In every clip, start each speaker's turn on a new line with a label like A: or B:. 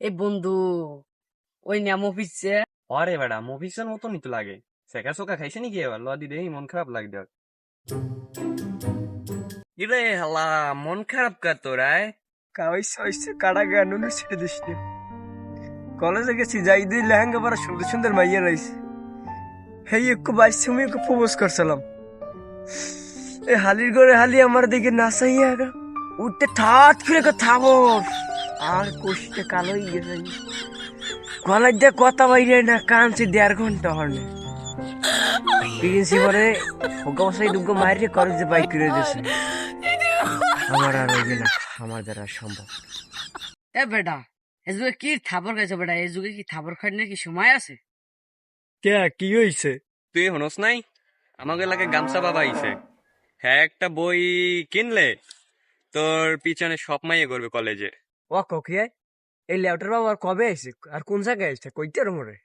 A: এই বন্ধু ওই নামো পিচ্ছে
B: আরে বেড়া মুভিসের মতনই তো লাগে। সেকা সোকা খাইছে নাকি এবার? লদি দেই মন খারাপ লাগবে ইরে হালা মন খারাপ কার তোরায়
C: কাওয়াই সইছে কাড়া গান ছেড়ে দিস নি। কলেজে গেছি যাই দিই লেহেঙ্গা পরা সুন্দর সুন্দর মাইয়া রয়েছে। হেই একটু বাইশে আমি একটু প্রপোজ করছিলাম। এই হালির ঘরে হালি আমার দিকে নাচাইয়া গা উঠতে ঠাট করে কে থামর আর কোষটা কালো হয়ে গেছে গলার দিয়ে কথা বাইরে না কানছি দেড় ঘণ্টা হর্নে প্রিন্সিপালে ওকে বসাই দুগ্গো মাইরে কলেজে বাইক করে দিয়েছে আমার আর হইবে না আমার দ্বারা সম্ভব
A: এ বেটা এ যুগে কি থাপর খাইছো বেটা? এই যুগে কি থাপর খাইনে কি সময় আছে?
C: কে কি হইছে?
B: তুই হনস নাই? আমাকে এলাকায় গামছা বাবা আইছে হ্যাঁ একটা বই কিনলে তোর পিছনে সব মাইয়ে করবে কলেজে।
C: ও কোকিয়ে এই লেউটার বাবা আর কবে আইছে আর কোন জায়গায় আইছে কইতে মরে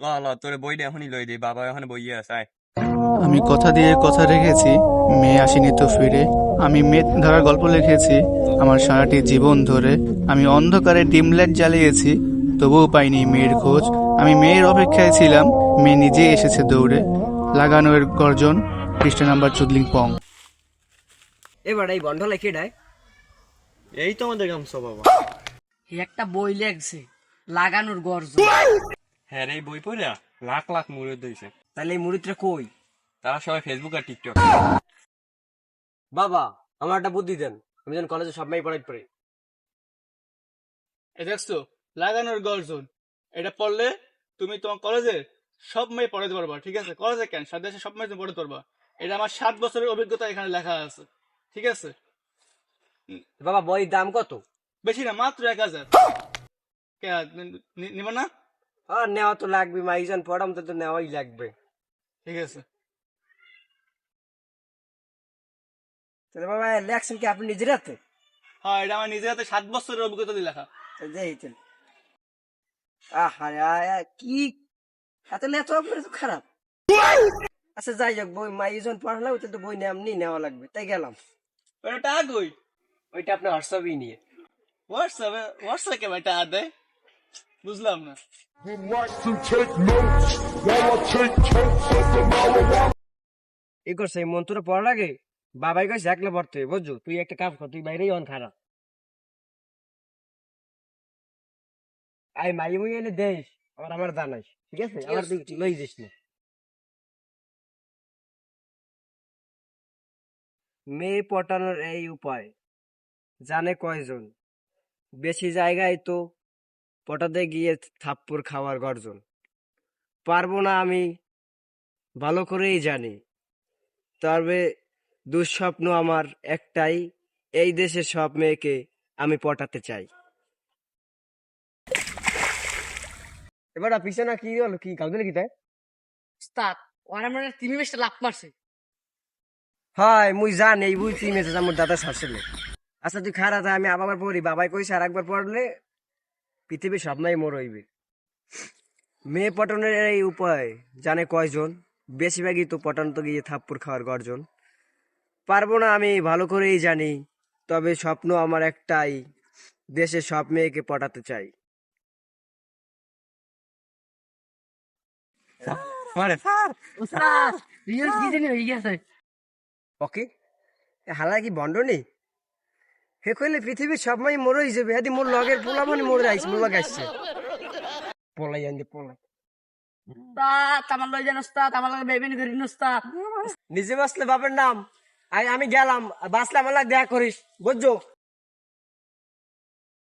B: ল ল তোর বইটা এখনই লই দিই বাবা এখন বইয়ে আছে
D: আমি কথা দিয়ে কথা রেখেছি মেয়ে আসেনি তো ফিরে। আমি মেয়ে ধরার গল্প লিখেছি আমার সারাটি জীবন ধরে। আমি অন্ধকারে ডিমলাইট জ্বালিয়েছি তবুও পাইনি মেয়ের খোঁজ। আমি মেয়ের অপেক্ষায় ছিলাম মেয়ে নিজে এসেছে দৌড়ে। লাগানো এর গর্জন পৃষ্ঠা নাম্বার চুদলিং পং।
C: এবার এই বন্ধ লেখে ডায়
B: এই তো আমাদের গামছা বাবা।
A: একটা বই লেগছে লাগানোর গর্জ
B: হ্যাঁ রে এই বই পড়া লাখ লাখ মুড়ে দিয়েছে
C: তাহলে এই মুড়িটা কই?
B: তারা সবাই ফেসবুক আর টিকটক
C: বাবা আমার একটা বুদ্ধি দেন। আমি যেন কলেজে সব মেয়ে পড়াই পড়ি
E: এ দেখছ লাগানোর গর্জন। এটা পড়লে তুমি তোমার কলেজে সব মেয়ে পড়াতে পারবা ঠিক আছে? কলেজে কেন? সাত দেশে সব মেয়ে তুমি পড়াতে পারবা। এটা আমার সাত বছরের অভিজ্ঞতা এখানে লেখা আছে ঠিক আছে?
C: বাবা বইয়ের দাম কত?
E: বেশি না মাত্র এক হাজার। নি- নি- নিব না?
C: আর নেওয়া তো লাগবে মাইজন পড়াম তো নেওয়াই লাগবে।
E: ঠিক আছে।
C: তাহলে বাবা লেখছেন কি আপনি নিজের হাতে?
E: হ্যাঁ এটা আমার নিজের হাতে সাত বছরের অভিজ্ঞতা দিয়ে লেখা।
C: যাইতেন আহারে কি? এত লেতো আপনার তো খারাপ। আচ্ছা যাই হোক বই মাইজন পড়ালাম ওটা তো বই এমনি নেওয়া লাগবে তাই গেলাম।
E: ওটা টাকা কই
C: ওইটা আপনি হোয়াটসঅ্যাপই নিয়ে।
E: হোয়াটসঅ্যাপে হোয়াটসঅ্যাপে টাকা দেয় বুঝলাম না।
C: এই করছে পড়ার আগে বাবাই কইছে একলা পড়তে বুঝছ? তুই একটা কাজ কর তুই বাইরেই অন খারাপ আই মাই মুই এনে দেশ আবার আমার জানাইস ঠিক আছে? আমার তুই লই দিস না। মেয়ে পটানোর এই উপায়। জানে কয়জন? বেশি জায়গায় তো পটাতে গিয়ে থাপ্পড় খাওয়ার গর্জন। পারব না আমি ভালো করেই জানি। তবে দুঃস্বপ্ন আমার একটাই এই দেশের সব মেয়েকে আমি পটাতে চাই। এবার পিছনে কি হলো? কি দিলে কি তাই?
A: উস্তাদ ওরা মানে তিমি বেশটা লাভ মারছে।
C: হয় মুই জানি এই বুঝছি মেসেজ আমার দাদা শাসছিল আচ্ছা তুই খারাপ আমি আবার পড়ি। বাবাই কইছে আর একবার পড়লে পৃথিবীর স্বপ্নই মোর হইবে মেয়ে পটনের এই উপায় জানে কয়জন? বেশিরভাগই তো পটন তো গিয়ে থাপ্পড় খাওয়ার গর্জন। পারব না আমি ভালো করেই জানি তবে স্বপ্ন আমার একটাই দেশে সব মেয়েকে পটাতে চাই। ওকে হালা কি বন্ড নেই হে কইলে পৃথিবীর সব মাই মোর হিসেবে হাদি মোর লগের পোলা মানে মরে আইস মোর লগে আসছে। পোলাই আনতে পোলাই।
A: আমার লই যান আমার লগে বেবিন করি
C: নিজে বাসলে বাপের নাম। আই আমি গেলাম বাসলে আমার লাগে দেখা করিস। বুঝছ?